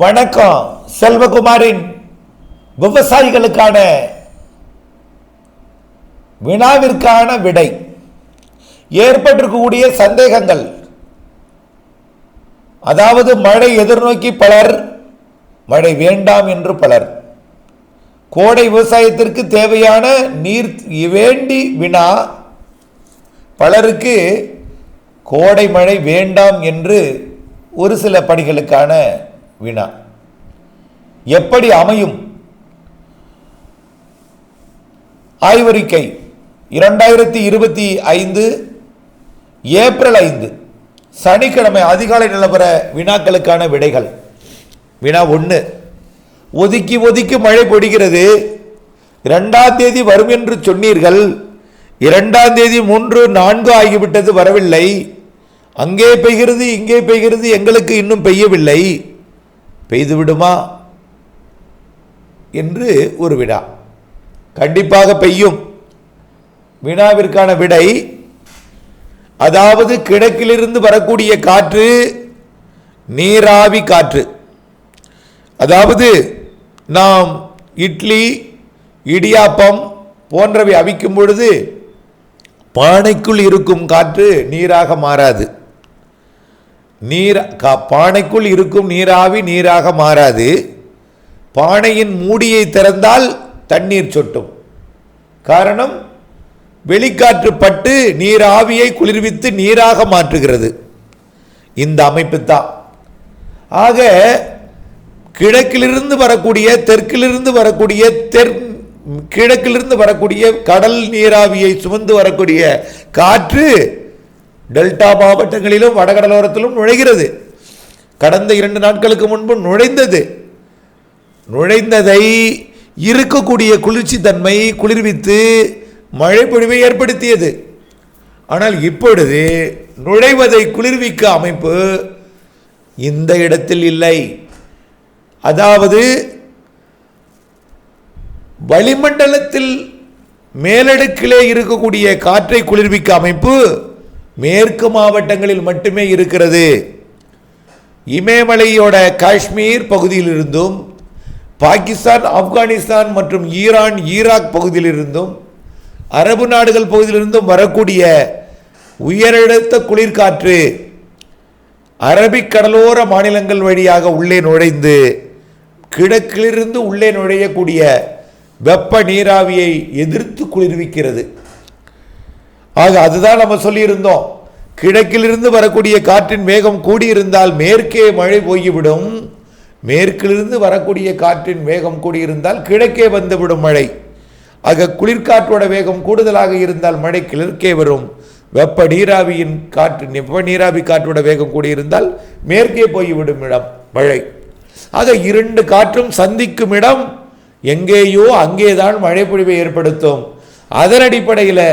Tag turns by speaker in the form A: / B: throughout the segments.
A: வணக்கம் செல்வகுமாரின் விவசாயிகளுக்கான வினாவிற்கான விடை. ஏற்பட்டிருக்கக்கூடிய சந்தேகங்கள். அதாவது மழை எதிர்நோக்கி பலர் மழை வேண்டாம் என்று பலர். கோடை விவசாயத்திற்கு தேவையான நீர் வேண்டி வினா பலருக்கு கோடை மழை வேண்டாம் என்று ஒரு சில பணிகளுக்கான வினா எப்படி அமையும்? ஆய்வறிக்கை இரண்டாயிரத்தி இருபத்தி ஐந்து ஏப்ரல் ஐந்து. சனிக்கிழமை அதிகாலை நிலவர வினாக்களுக்கான விடைகள். வினா ஒன்று ஒதுக்கி ஒதுக்கி மழை பொடிகிறது. இரண்டாம் தேதி வரும் என்று சொன்னீர்கள். இரண்டாம் தேதி மூன்று நான்கு ஆகிவிட்டது வரவில்லை. அங்கே பெய்கிறது இங்கே பெய்கிறது எங்களுக்கு இன்னும் பெய்யவில்லை. பெய்து விடுமா என்று ஒரு வினா. கண்டிப்பாக பெய்யும். வினாவிற்கான விடை அதாவது கிழக்கிலிருந்து வரக்கூடிய காற்று நீராவி காற்று. அதாவது நாம் இட்லி இடியாப்பம் போன்றவை அவிக்கும் பொழுது பானைக்குள் இருக்கும் காற்று நீராக மாறாது. நீர் கா- பானைக்குள் இருக்கும் நீராவி நீராக மாறாது. பானையின் மூடியை திறந்தால் தண்ணீர் சொட்டும். காரணம் வெளிக்காற்று பட்டு நீராவியை குளிர்வித்து நீராக மாற்றுகிறது. இந்த அமைப்பு தான். ஆக கிழக்கிலிருந்து வரக்கூடிய தெற்கிலிருந்து வரக்கூடிய தெற் கிழக்கிலிருந்து வரக்கூடிய கடல் நீராவியை சுமந்து வரக்கூடிய காற்று டெல்டா மாவட்டங்களிலும் வடகடலோரத்திலும் நுழைகிறது. கடந்த இரண்டு நாட்களுக்கு முன்பு நுழைந்தது. நுழைந்ததை இருக்கக்கூடிய குளிர்ச்சி தன்மை குளிர்வித்து மழை பொழிவை ஏற்படுத்தியது. ஆனால் இப்பொழுது நுழைவதை குளிர்விக்க அமைப்பு இந்த இடத்தில் இல்லை. அதாவது வளிமண்டலத்தில் மேலடுக்கிலே இருக்கக்கூடிய காற்றை குளிர்விக்க அமைப்பு மேற்கு மாவட்டங்களில் மட்டுமே இருக்கிறது. இமயமலையோட காஷ்மீர் பகுதியிலிருந்தும் பாகிஸ்தான் ஆப்கானிஸ்தான் மற்றும் ஈரான் ஈராக் பகுதியிலிருந்தும் அரபு நாடுகள் பகுதியிலிருந்தும் வரக்கூடிய உயரழுத்த குளிர்காற்று அரபிக் கடலோர மாநிலங்கள் வழியாக உள்ளே நுழைந்து கிழக்கிலிருந்து உள்ளே நுழையக்கூடிய வெப்ப நீராவியை எதிர்த்து குளிர்விக்கிறது. ஆக அதுதான் நம்ம சொல்லியிருந்தோம். கிழக்கிலிருந்து வரக்கூடிய காற்றின் வேகம் கூடியிருந்தால் மேற்கே மழை போய்விடும். மேற்கிலிருந்து வரக்கூடிய காற்றின் வேகம் கூடியிருந்தால் கிழக்கே வந்துவிடும் மழை. ஆக குளிர்காற்றோட வேகம் கூடுதலாக இருந்தால் மழை கிழக்கே வரும். வெப்ப நீராவியின் காற்று வெப்ப நீராவி காற்றோட வேகம் கூடியிருந்தால் மேற்கே போய்விடும் இடம் மழை. ஆக இரண்டு காற்றும் சந்திக்கும் இடம் எங்கேயோ அங்கேதான் மழை பொழிவை ஏற்படுத்தும். அதன் அடிப்படையில்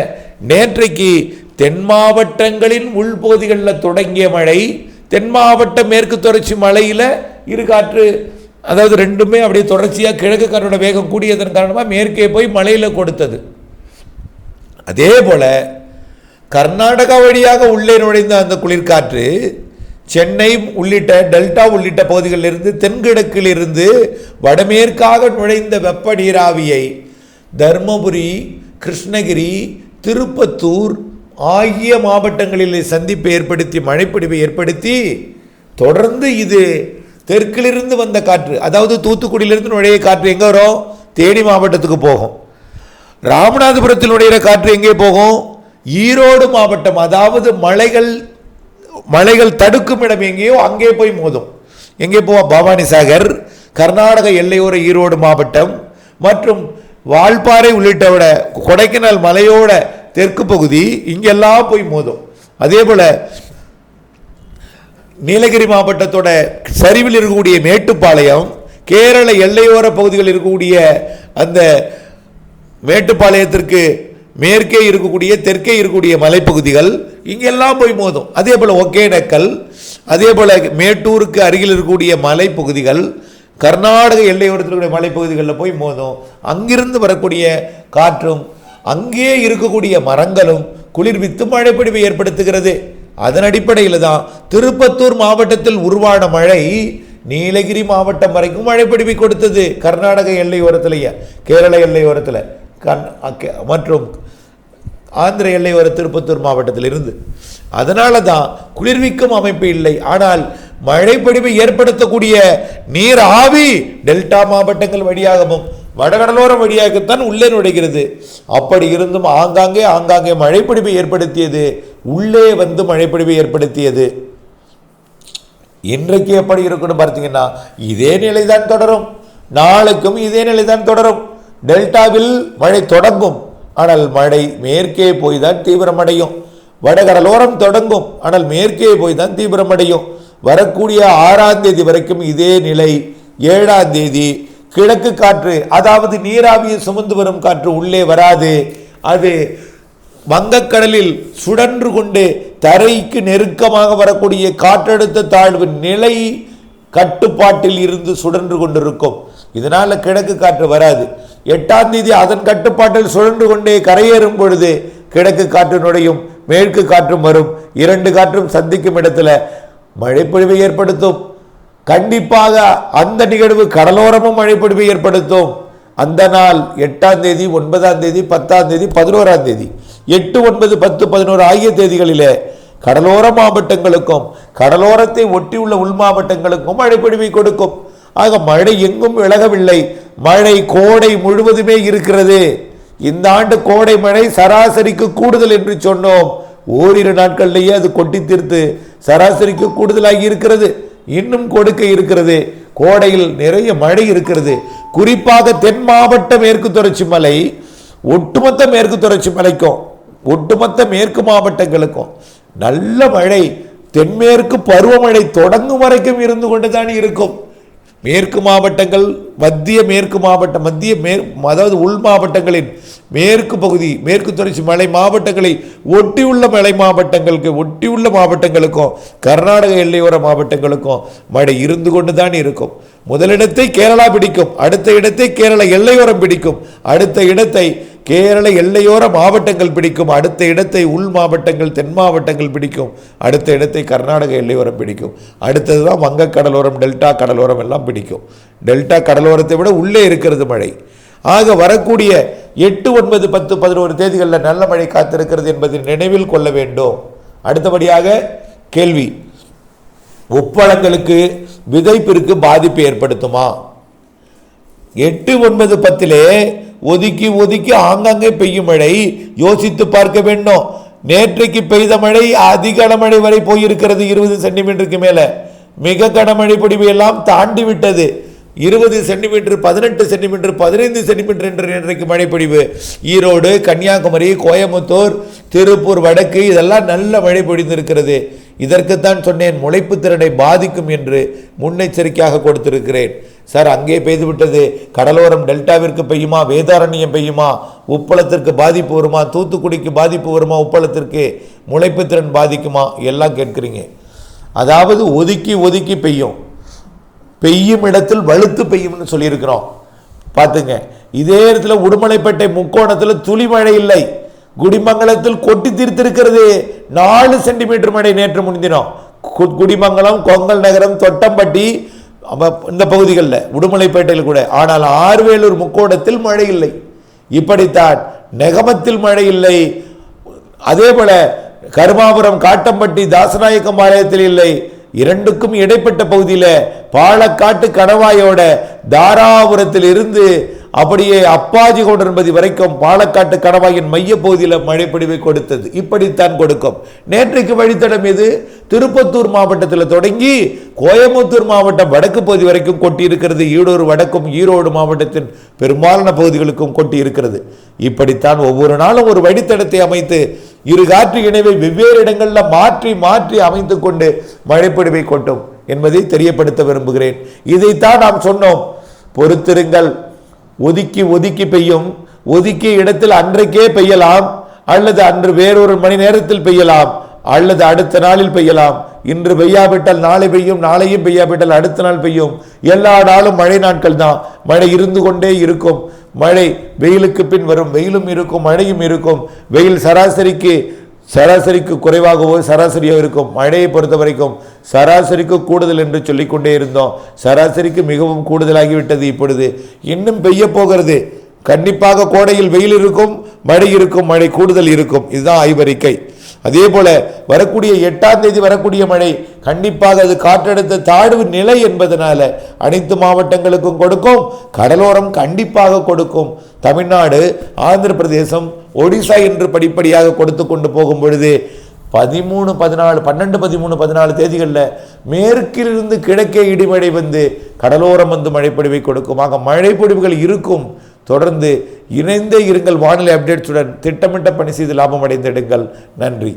A: நேற்றைக்கு தென் மாவட்டங்களின் உள்பகுதிகளில் தொடங்கிய மழை தென் மாவட்ட மேற்கு தொடர்ச்சி மலையில் இரு காற்று அதாவது ரெண்டுமே அப்படியே தொடர்ச்சியாக கிழக்கு காற்றோட வேகம் கூடியதன் காரணமாக மேற்கே போய் மலையில் கொடுத்தது. அதே போல் கர்நாடகா வழியாக உள்ளே நுழைந்த அந்த குளிர்காற்று சென்னை உள்ளிட்ட டெல்டா உள்ளிட்ட பகுதிகளிலிருந்து தென்கிழக்கிலிருந்து வடமேற்காக நுழைந்த வெப்ப நீராவியை தர்மபுரி கிருஷ்ணகிரி திருப்பத்தூர் ஆகிய மாவட்டங்களில் சந்திப்பை ஏற்படுத்தி மழைப்பிடிவை ஏற்படுத்தி தொடர்ந்து இது தெற்கிலிருந்து வந்த காற்று அதாவது தூத்துக்குடியிலிருந்து நுழைய காற்று எங்கே வரும்? தேனி மாவட்டத்துக்கு போகும். ராமநாதபுரத்தில் நுழையிற காற்று எங்கே போகும்? ஈரோடு மாவட்டம் அதாவது மலைகள் மலைகள் தடுக்கும் இடம் எங்கேயோ அங்கே போய் மோதும். எங்கே போவோம் பவானி சாகர் கர்நாடக எல்லையோர ஈரோடு மாவட்டம் மற்றும் வால்பாறை உள்ளிட்டவிட கொடைக்கானல் மலையோட தெற்கு பகுதி இங்கெல்லாம் போய் மோதும். அதே போல் நீலகிரி மாவட்டத்தோட சரிவில் இருக்கக்கூடிய மேட்டுப்பாளையம் கேரள எல்லையோர பகுதிகளில் இருக்கக்கூடிய அந்த மேட்டுப்பாளையத்திற்கு மேற்கே இருக்கக்கூடிய தெற்கே இருக்கக்கூடிய மலைப்பகுதிகள் இங்கெல்லாம் போய் மோதும். அதே போல் ஒகேனக்கல் அதே போல் மேட்டூருக்கு அருகில் இருக்கக்கூடிய மலைப்பகுதிகள் கர்நாடக எல்லையோரத்திற்குரிய மலைப்பகுதிகளில் போய் மோதும். அங்கிருந்து வரக்கூடிய காற்றும் அங்கே இருக்கக்கூடிய மரங்களும் குளிர்வித்து மழைப்பொழிவை ஏற்படுத்துகிறது. அதன் அடிப்படையில் தான் திருப்பத்தூர் மாவட்டத்தில் உருவான மழை நீலகிரி மாவட்டம் வரைக்கும் மழை கொடுத்தது. கர்நாடக எல்லை ஓரத்திலேயே கேரள எல்லை ஓரத்தில் கண் மற்றும் ஆந்திர எல்லை திருப்பத்தூர் மாவட்டத்தில் இருந்து அதனால தான் குளிர்விக்கும் அமைப்பு இல்லை. ஆனால் மழைப்பொழிவை ஏற்படுத்தக்கூடிய நீர் ஆவி டெல்டா மாவட்டங்கள் வழியாகவும் வடகடலோரம் வழியாகத்தான் உள்ளே நுழைகிறது. அப்படி இருந்தும் ஆங்காங்கே ஆங்காங்கே மழைப்பிடிப்பை ஏற்படுத்தியது. உள்ளே வந்து மழைப்பிடிப்பை ஏற்படுத்தியது. இன்றைக்கு எப்படி இருக்குன்னு பார்த்தீங்கன்னா இதே நிலைதான் தொடரும். நாளைக்கும் இதே நிலைதான் தொடரும். டெல்டாவில் மழை தொடங்கும். ஆனால் மழை மேற்கே போய் தான் தீவிரமடையும். வடகடலோரம் தொடங்கும். ஆனால் மேற்கே போய் தான் தீவிரமடையும். வரக்கூடிய ஆறாம் தேதி வரைக்கும் இதே நிலை. ஏழாம் தேதி கிழக்கு காற்று அதாவது நீராவியை சுமந்து வரும் காற்று உள்ளே வராது. அது வங்கக்கடலில் சுழன்று கொண்டு தரைக்கு நெருக்கமாக வரக்கூடிய காற்றழுத்த தாழ்வு நிலை கட்டுப்பாட்டில் இருந்து சுழன்று கொண்டிருக்கும். இதனால் கிழக்கு காற்று வராது. எட்டாம் தேதி அதன் கட்டுப்பாட்டில் சுழன்று கொண்டே கரையேறும் பொழுது கிழக்கு காற்று நுழையும் மேற்கு காற்றும் வரும். இரண்டு காற்றும் சந்திக்கும் இடத்துல மழைப்பொழிவை ஏற்படுத்தும். கண்டிப்பாக அந்த நிகழ்வு கடலோரமும் மழைப்பொழிவை ஏற்படுத்தும். அந்த நாள் எட்டாம் தேதி ஒன்பதாம் தேதி பத்தாம் தேதி பதினோராம் தேதி எட்டு ஒன்பது பத்து பதினோரு ஆகிய தேதிகளிலே கடலோர மாவட்டங்களுக்கும் கடலோரத்தை ஒட்டியுள்ள உள் மாவட்டங்களுக்கும் மழைப்பொழிவை கொடுக்கும். ஆக மழை எங்கும் விலகவில்லை. மழை கோடை முழுவதுமே இருக்கிறது. இந்த ஆண்டு கோடை மழை சராசரிக்கு கூடுதல் என்று சொன்னோம். ஓரிரு நாட்கள்லேயே அது கொட்டி தீர்த்து சராசரிக்கு கூடுதலாகி இருக்கிறது. இன்னும் கொடுக்க இருக்கிறது. கோடையில் நிறைய மழை இருக்கிறது. குறிப்பாக தென் மாவட்ட மேற்கு தொடர்ச்சி மலை ஒட்டுமொத்த மேற்கு தொடர்ச்சி மலைக்கும் ஒட்டுமொத்த மேற்கு மாவட்டங்களுக்கும் நல்ல மழை தென்மேற்கு பருவமழை தொடங்கும் வரைக்கும் இருந்து கொண்டுதான் இருக்கும். மேற்கு மாவட்டங்கள் மத்திய மேற்கு மாவட்டம் மத்திய மே அதாவது உள் மாவட்டங்களின் மேற்கு பகுதி மேற்கு தொடர்ச்சி மலை மாவட்டங்களை ஒட்டியுள்ள மலை மாவட்டங்களுக்கு ஒட்டியுள்ள மாவட்டங்களுக்கும் கர்நாடக எல்லையோர மாவட்டங்களுக்கும் மழை இருந்து கொண்டு தான் இருக்கும். முதலிடத்தை கேரளா பிடிக்கும் அடுத்த இடத்தை கேரள எல்லையோரம் பிடிக்கும் அடுத்த இடத்தை கேரள எல்லையோர மாவட்டங்கள் பிடிக்கும். அடுத்த இடத்தை உள் மாவட்டங்கள் தென் மாவட்டங்கள் பிடிக்கும். அடுத்த இடத்தை கர்நாடக எல்லையோரம் பிடிக்கும். அடுத்தது தான் வங்க கடலோரம் டெல்டா கடலோரம் எல்லாம் பிடிக்கும். டெல்டா கடலோரத்தை விட உள்ளே இருக்கிறது மழை. ஆக வரக்கூடிய எட்டு ஒன்பது பத்து பதினோரு தேதிகளில் நல்ல மழை காத்திருக்கிறது என்பதை நினைவில் கொள்ள வேண்டும். அடுத்தபடியாக கேள்வி. உப்பளங்களுக்கு விதைப்பிற்கு பாதிப்பு ஏற்படுத்துமா? எட்டு ஒன்பது பத்திலே ஒதுக்கி ஒதுக்கி ஆங்காங்கே பெய்யும் மழை. யோசித்து பார்க்க வேண்டும். நேற்றைக்கு பெய்த மழை அதிக கனமழை வரை போயிருக்கிறது இருபது சென்டிமீட்டருக்கு மேல. மிக கனமழை பொடிவு எல்லாம் தாண்டி விட்டது. இருபது சென்டிமீட்டர் பதினெட்டு சென்டிமீட்டர் பதினைந்து சென்டிமீட்டர் என்று இன்றைக்கு மழைப்பொழிவு ஈரோடு கன்னியாகுமரி கோயம்புத்தூர் திருப்பூர் வடக்கு இதெல்லாம் நல்ல மழை பொழிந்திருக்கிறது இதற்குத்தான் சொன்னேன் முளைப்பு திறனை பாதிக்கும் என்று முன்னெச்சரிக்கையாக கொடுத்திருக்கிறேன். சார் அங்கே பெய்து விட்டது கடலோரம் டெல்டாவிற்கு பெய்யுமா? வேதாரண்யம் பெய்யுமா? உப்பளத்திற்கு பாதிப்பு வருமா? தூத்துக்குடிக்கு பாதிப்பு வருமா? உப்பளத்திற்கு முளைப்பு திறன் பாதிக்குமா? எல்லாம் கேட்குறீங்க. அதாவது ஒதுக்கி ஒதுக்கி பெய்யும். பெய்யும் இடத்தில் வலுத்து பெய்யும்னு சொல்லியிருக்கிறோம். பார்த்துங்க. இதே இடத்துல உடுமலைப்பேட்டை முக்கோணத்தில் துளி மழை இல்லை. குடிமங்கலத்தில் கொட்டி தீர்த்திருக்கிறது. நாலு சென்டிமீட்டர் மழை நேற்று முன்தினம். கு- குடிமங்கலம் கொங்கல் நகரம் தொட்டம்பட்டி இந்த பகுதிகளில் உடுமலைப்பேட்டையில் கூட. ஆனால் ஆர்வேலூர் முக்கோணத்தில் மழை இல்லை. இப்படித்தான் நெகமத்தில் மழை இல்லை. அதே போல கருமாபுரம் காட்டம்பட்டி தாசநாயக்கம் பாளையத்தில் இல்லை. இரண்டுக்கும் இடைப்பட்ட பகுதியில் பாலக்காட்டு கணவாயோட தாராபுரத்தில் இருந்து அப்படியே அப்பாஜி கொண்டிருப்பது வரைக்கும் பாலக்காட்டு கணவாயின் மைய பகுதியில் மழைப்பொழிவை கொடுத்தது. இப்படித்தான் கொடுக்கும். நேற்றைக்கு வழித்தடம் எது? திருப்பத்தூர் மாவட்டத்தில் தொடங்கி கோயம்புத்தூர் மாவட்டம் வடக்கு பகுதி வரைக்கும் கொட்டி இருக்கிறது வடக்கும் ஈரோடு மாவட்டத்தின் பெரும்பாலான பகுதிகளுக்கும் கொட்டி இருக்கிறது இப்படித்தான் ஒவ்வொரு நாளும் ஒரு வழித்தடத்தை அமைத்து இரு காற்று இணைவை வெவ்வேறு இடங்களில் மாற்றி மாற்றி அமைத்து கொண்டு மழைப்பொழிவை கொட்டும் என்பதை தெரியப்படுத்த விரும்புகிறேன். இதைத்தான் நாம் சொன்னோம். பொறுத்திருங்கள். ஒதுக்கி ஒதுக்கி பெய்யும். ஒதுக்கிய இடத்தில் அன்றைக்கே பெய்யலாம். அல்லது அன்று வேறொரு மணி நேரத்தில் பெய்யலாம். அல்லது அடுத்த நாளில் பெய்யலாம். இன்று பெய்யாவிட்டால் நாளை பெய்யும். நாளையும் பெய்யாவிட்டால் அடுத்த நாள் பெய்யும். எல்லா நாளும் மழை நாட்கள் தான். மழை இருந்து கொண்டே இருக்கும். மழை வெயிலுக்கு பின் வரும். வெயிலும் இருக்கும். மழையும் இருக்கும். வெயில் சராசரிக்கு சராசரிக்கு குறைவாகவோ சராசரியோ இருக்கும். மழையை பொறுத்த வரைக்கும் சராசரிக்கு கூடுதல் என்று சொல்லிக்கொண்டே இருந்தோம். சராசரிக்கு மிகவும் கூடுதலாகிவிட்டது இப்பொழுது. இன்னும் பெய்ய போகிறது. கண்டிப்பாக கோடையில் வெயில் இருக்கும் மழை இருக்கும் மழை கூடுதல் இருக்கும். இதுதான் ஆய்வறிக்கை. அதே போல வரக்கூடிய எட்டாம் தேதி வரக்கூடிய மழை கண்டிப்பாக அது காற்றழுத்த தாழ்வு நிலை என்பதனால அனைத்து மாவட்டங்களுக்கும் கொடுக்கும். கடலோரம் கண்டிப்பாக கொடுக்கும். தமிழ்நாடு ஆந்திர பிரதேசம் ஒடிசா என்று படிப்படியாக கொடுத்து கொண்டு போகும் பொழுது பதிமூணு பதினாலு பன்னெண்டு பதிமூணு பதினாலு தேதிகளில் மேற்கிலிருந்து கிழக்கே இடிமழை வந்து கடலோரம் வந்து மழைப்பொழிவை கொடுக்கும். ஆக மழைப்பொழிவுகள் இருக்கும். தொடர்ந்து இணைந்தே இருங்கள். வானிலை அப்டேட்ஸுடன் திட்டமிட்ட பணி செய்து லாபம் அடைந்திடுங்கள். நன்றி.